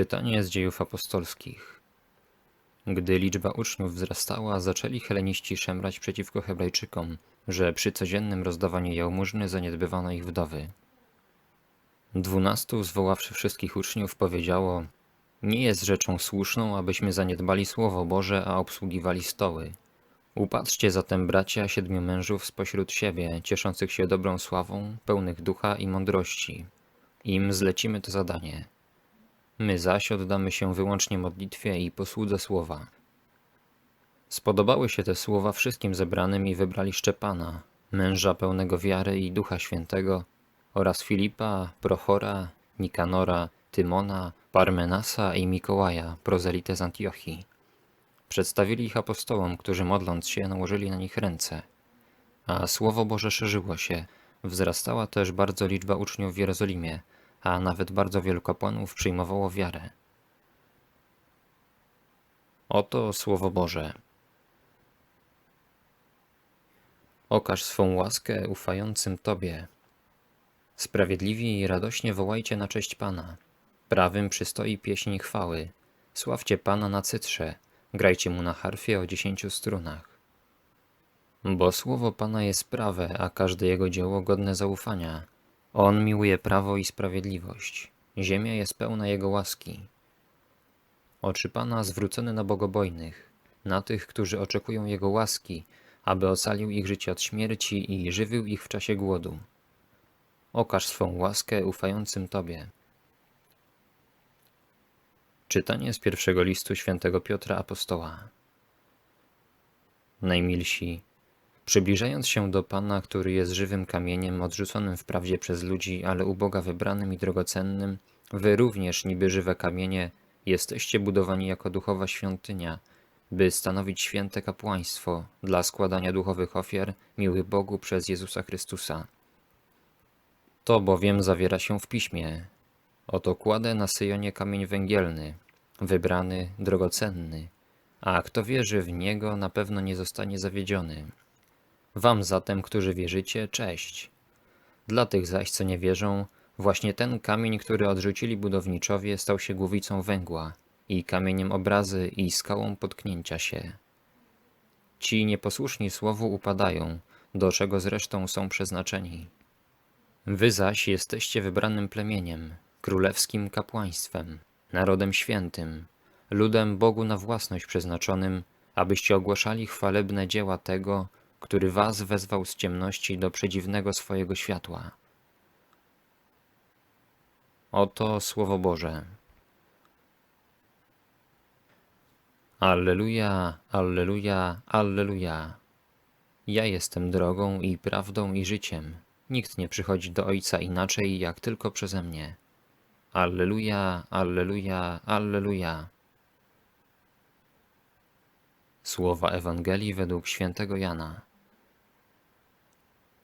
Czytanie z dziejów apostolskich. Gdy liczba uczniów wzrastała, zaczęli heleniści szemrać przeciwko Hebrajczykom, że przy codziennym rozdawaniu jałmużny zaniedbywano ich wdowy. Dwunastu, zwoławszy wszystkich uczniów, powiedziało: Nie jest rzeczą słuszną, abyśmy zaniedbali Słowo Boże, a obsługiwali stoły. Upatrzcie zatem, bracia, siedmiu mężów spośród siebie, cieszących się dobrą sławą, pełnych ducha i mądrości. Im zlecimy to zadanie. My zaś oddamy się wyłącznie modlitwie i posłudze słowa. Spodobały się te słowa wszystkim zebranym i wybrali Szczepana, męża pełnego wiary i ducha świętego, oraz Filipa, Prochora, Nikanora, Tymona, Parmenasa i Mikołaja, prozelitę z Antiochii. Przedstawili ich apostołom, którzy modląc się nałożyli na nich ręce. A Słowo Boże szerzyło się, wzrastała też bardzo liczba uczniów w Jerozolimie, a nawet bardzo wielu kapłanów przyjmowało wiarę. Oto Słowo Boże. Okaż swą łaskę ufającym Tobie. Sprawiedliwi i radośnie wołajcie na cześć Pana. Prawym przystoi pieśń chwały. Sławcie Pana na cytrze, grajcie Mu na harfie o dziesięciu strunach. Bo słowo Pana jest prawe, a każde Jego dzieło godne zaufania. On miłuje prawo i sprawiedliwość. Ziemia jest pełna Jego łaski. Oczy Pana zwrócone na bogobojnych, na tych, którzy oczekują Jego łaski, aby ocalił ich życie od śmierci i żywił ich w czasie głodu. Okaż swą łaskę ufającym Tobie. Czytanie z pierwszego listu świętego Piotra Apostoła. Najmilsi, Przybliżając się do Pana, który jest żywym kamieniem, odrzuconym wprawdzie przez ludzi, ale u Boga wybranym i drogocennym, wy również, niby żywe kamienie, jesteście budowani jako duchowa świątynia, by stanowić święte kapłaństwo dla składania duchowych ofiar miłych Bogu przez Jezusa Chrystusa. To bowiem zawiera się w piśmie. Oto kładę na Syjonie kamień węgielny, wybrany, drogocenny, a kto wierzy w niego, na pewno nie zostanie zawiedziony. Wam zatem, którzy wierzycie, cześć. Dla tych zaś, co nie wierzą, właśnie ten kamień, który odrzucili budowniczowie, stał się głowicą węgła i kamieniem obrazy i skałą potknięcia się. Ci nieposłuszni słowu upadają, do czego zresztą są przeznaczeni. Wy zaś jesteście wybranym plemieniem, królewskim kapłaństwem, narodem świętym, ludem Bogu na własność przeznaczonym, abyście ogłaszali chwalebne dzieła tego, który was wezwał z ciemności do przedziwnego swojego światła. Oto Słowo Boże. Alleluja, Alleluja, Alleluja. Ja jestem drogą i prawdą i życiem. Nikt nie przychodzi do Ojca inaczej, jak tylko przeze mnie. Alleluja, Alleluja, Alleluja. Słowa Ewangelii według świętego Jana.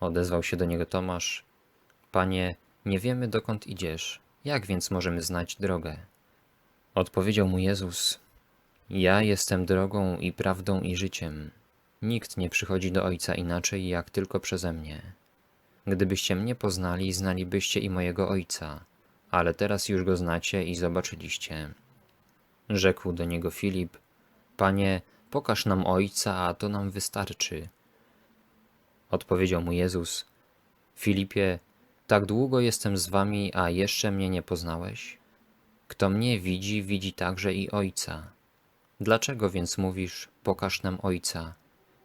Odezwał się do niego Tomasz. Panie, nie wiemy dokąd idziesz. Jak więc możemy znać drogę? Odpowiedział mu Jezus. Ja jestem drogą i prawdą i życiem. Nikt nie przychodzi do Ojca inaczej, jak tylko przeze mnie. Gdybyście mnie poznali, znalibyście i mojego Ojca, ale teraz już go znacie i zobaczyliście. Rzekł do niego Filip, Panie, pokaż nam Ojca, a to nam wystarczy. Odpowiedział mu Jezus: Filipie, tak długo jestem z wami, a jeszcze mnie nie poznałeś? Kto mnie widzi, widzi także i Ojca. Dlaczego więc mówisz: Pokaż nam Ojca?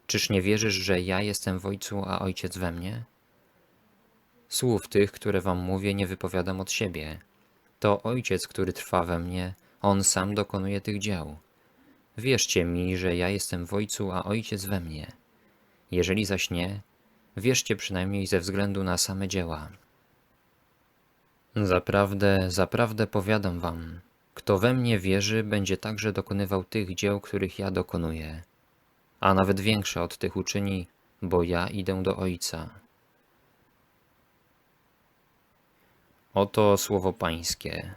Czyż nie wierzysz, że ja jestem w Ojcu, a Ojciec we mnie? Słów tych, które wam mówię, nie wypowiadam od siebie. To Ojciec, który trwa we mnie, On sam dokonuje tych dzieł. Wierzcie mi, że ja jestem w Ojcu, a Ojciec we mnie. Jeżeli zaś nie, Wierzcie przynajmniej ze względu na same dzieła. Zaprawdę, zaprawdę powiadam wam, Kto we mnie wierzy, będzie także dokonywał tych dzieł, których ja dokonuję, a nawet większe od tych uczyni, bo ja idę do Ojca. Oto słowo Pańskie.